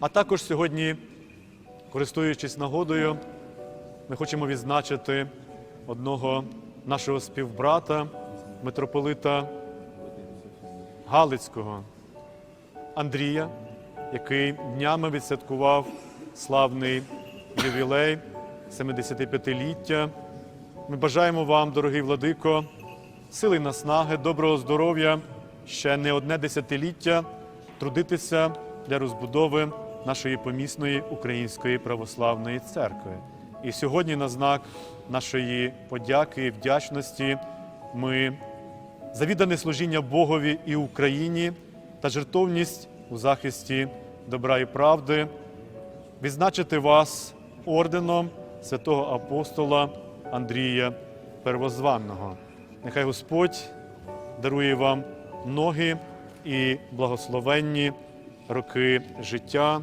А також сьогодні, користуючись нагодою, ми хочемо відзначити одного нашого співбрата, митрополита Галицького Андрія, який днями відсвяткував славний ювілей 75-ліття. Ми бажаємо вам, дорогий владико, сили наснаги, доброго здоров'я, ще не одне десятиліття трудитися для розбудови нашої помісної української православної церкви. І сьогодні, на знак нашої подяки і вдячності, ми завідане служіння Богові і Україні та жертовність у захисті добра і правди, відзначити вас орденом святого апостола Андрія Первозванного. Нехай Господь дарує вам ноги і благословенні роки життя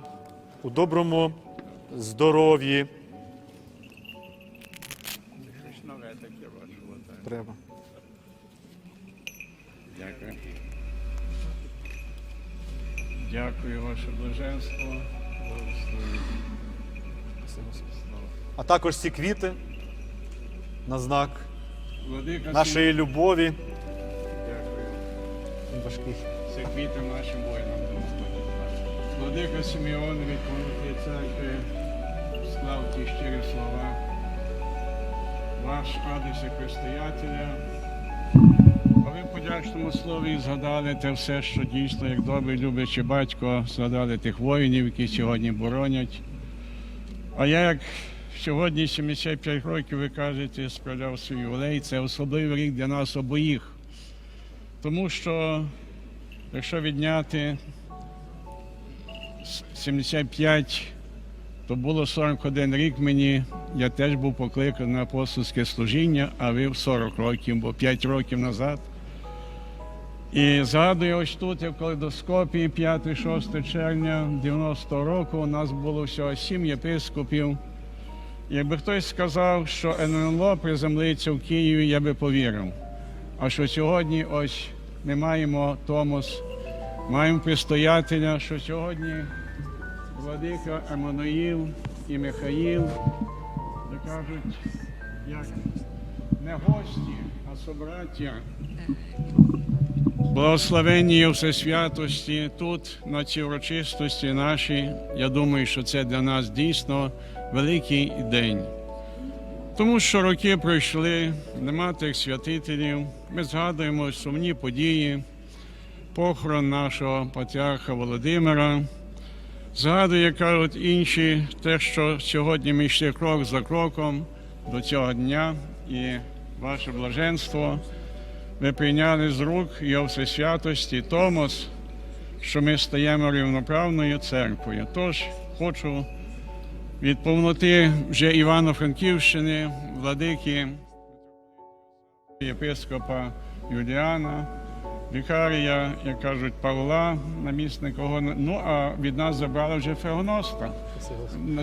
у доброму здоров'ї. Треба. Дякую. Дякую, ваше блаженство. А також ці квіти на знак Владика нашої любові. Дякую. Важкий. Це квіти нашим воїнам. Владика Симеон Помилки церкви склав ті щирі слова. Ваш адрес як предстоятеля. А ви подячному слові згадали те все, що дійсно, як добрий люблячий батько, згадали тих воїнів, які сьогодні боронять. А я, як сьогодні 75 років, ви кажете, справляв свій ювілей, це особливий рік для нас обоїх. Тому що, якщо відняти 75, то було 41 рік мені, я теж був покликаний на апостольське служіння, а ви в 40 років, бо 5 років назад. І згадую ось тут, як в калейдоскопі 5-6 червня 90 року у нас було всього 7 єпископів. Якби хтось сказав, що НЛО приземлиться в Києві, я би повірив. А що сьогодні ось ми маємо Томос, маємо пристоятеля, що сьогодні владика Еммануїл і Михаїл, кажуть, як не гості, а собраття. Благословенні є все тут, на цій урочистості нашій. Я думаю, що це для нас дійсно великий день. Тому що роки пройшли, нема тих святителів. Ми згадуємо сумні події, похорон нашого патріарха Володимира. Згадую, як кажуть інші, те, що сьогодні ми йшли крок за кроком до цього дня і ваше блаженство. Ви прийняли з рук його всесвятості Томос, що ми стаємо рівноправною церквою. Тож хочу від повноти вже Івано-Франківщини, владики єпископа Юліана, вікарія, як кажуть, Павла, намісникого. Ну а від нас забрали вже Феоноста.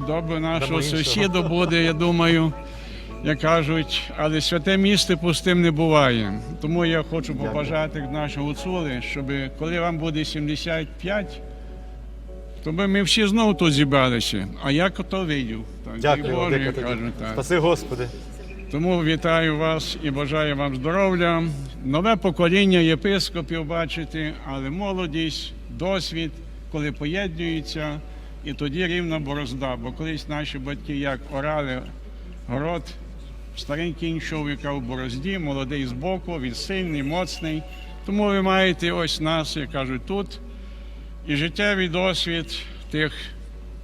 Добре нашого сусіда буде, я думаю. Як кажуть, але святе місце пустим не буває. Тому я хочу побажати нашого гуцули, щоб коли вам буде 75, то би ми всі знову тут зібралися. А я то видів. Так, Дякую, Боже, кажу так. Спаси Господи. Тому вітаю вас і бажаю вам здоров'я. Нове покоління єпископів бачити, але молодість, досвід, коли поєднуються, і тоді рівна борозда. Бо колись наші батьки як орали город, старий кінь йшов яка в борозді, молодий збоку, він сильний, моцний. Тому ви маєте ось нас, як кажуть, тут. І життєвий досвід тих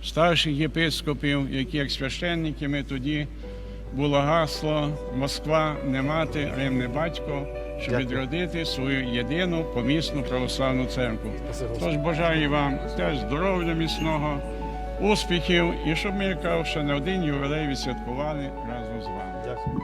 старших єпископів, які як священники ми тоді було гасло Москва не мати, Рим не батько, щоб Дякую. відродити свою єдину помісну православну церкву. Тож бажаю вам теж здоров'я міцного, успіхів і щоб ми, яка ще не один ювілей відсвяткували разом з вами. Дякую.